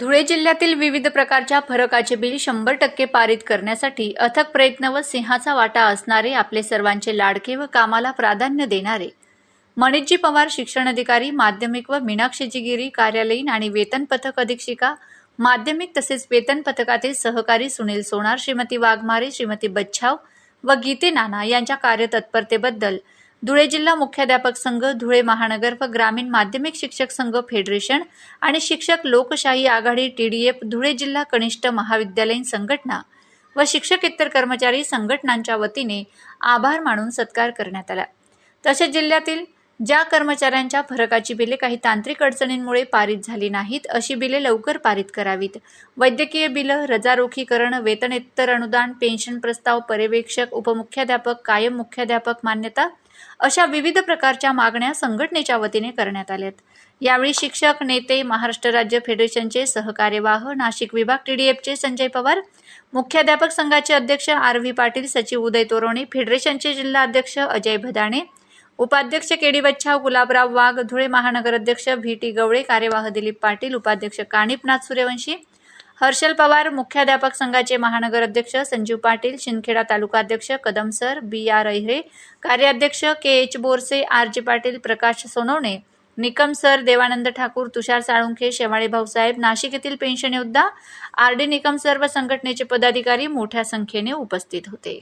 धुळे जिल्ह्यातील विविध प्रकारच्या फरकाचे बिल शंभर टक्के पारित करण्यासाठी अथक प्रयत्न व सिंहाचा वाटा असणारे आपले सर्वांचे लाडके व कामाला प्राधान्य देणारे मणितजी पवार शिक्षण अधिकारी माध्यमिक व मीनाक्षीजी गिरी कार्यालयीन आणि वेतन पथक अधीक्षिका माध्यमिक तसेच वेतन पथकातील सहकारी सुनील सोनार श्रीमती वाघमारे श्रीमती बच्छाव व गीते नाना यांच्या कार्यतत्परतेबद्दल धुळे जिल्हा मुख्याध्यापक संघ धुळे महानगर व ग्रामीण माध्यमिक शिक्षक संघ फेडरेशन आणि शिक्षक लोकशाही आघाडी टीडीएफ धुळे जिल्हा कनिष्ठ महाविद्यालयीन संघटना व शिक्षकेतर कर्मचारी संघटनांच्या वतीने आभार मानून सत्कार करण्यात आला. तसेच जिल्ह्यातील ज्या कर्मचाऱ्यांच्या फरकाची बिले काही तांत्रिक अडचणींमुळे पारित झाली नाहीत अशी बिले लवकर पारित करावीत. वैद्यकीय बिलं रजारोखीकरण वेतनेत्तर अनुदान पेन्शन प्रस्ताव पर्यवेक्षक उपमुख्याध्यापक कायम मुख्याध्यापक मान्यता अशा विविध प्रकारच्या मागण्या संघटनेच्या वतीने करण्यात आल्यात. यावेळी शिक्षक नेते महाराष्ट्र राज्य फेडरेशनचे सहकार्यवाह नाशिक विभाग टीडीएफचे संजय पवार मुख्याध्यापक संघाचे अध्यक्ष आर व्ही पाटील सचिव उदय तोरोणे फेडरेशनचे जिल्हा अध्यक्ष अजय भदाणे उपाध्यक्ष केडी बच्छाव गुलाबराव वाघ धुळे महानगर अध्यक्ष व्ही टी गवळे कार्यवाह दिलीप पाटील उपाध्यक्ष कानिपनाथ सूर्यवंशी हर्षल पवार मुख्याध्यापक संघाचे महानगर अध्यक्ष संजीव पाटील शिंदखेडा तालुकाध्यक्ष Kadam sir B R Ahire कार्याध्यक्ष K H Borse R G Patil Prakash Sonawane Nikam sir Devanand Thakur Tushar Salunkhe Shewale Bhausaheb Nashik येथील पेन्शन योद्धा आर डी निकम सर व संघटनेचे पदाधिकारी मोठ्या संख्येने उपस्थित होते.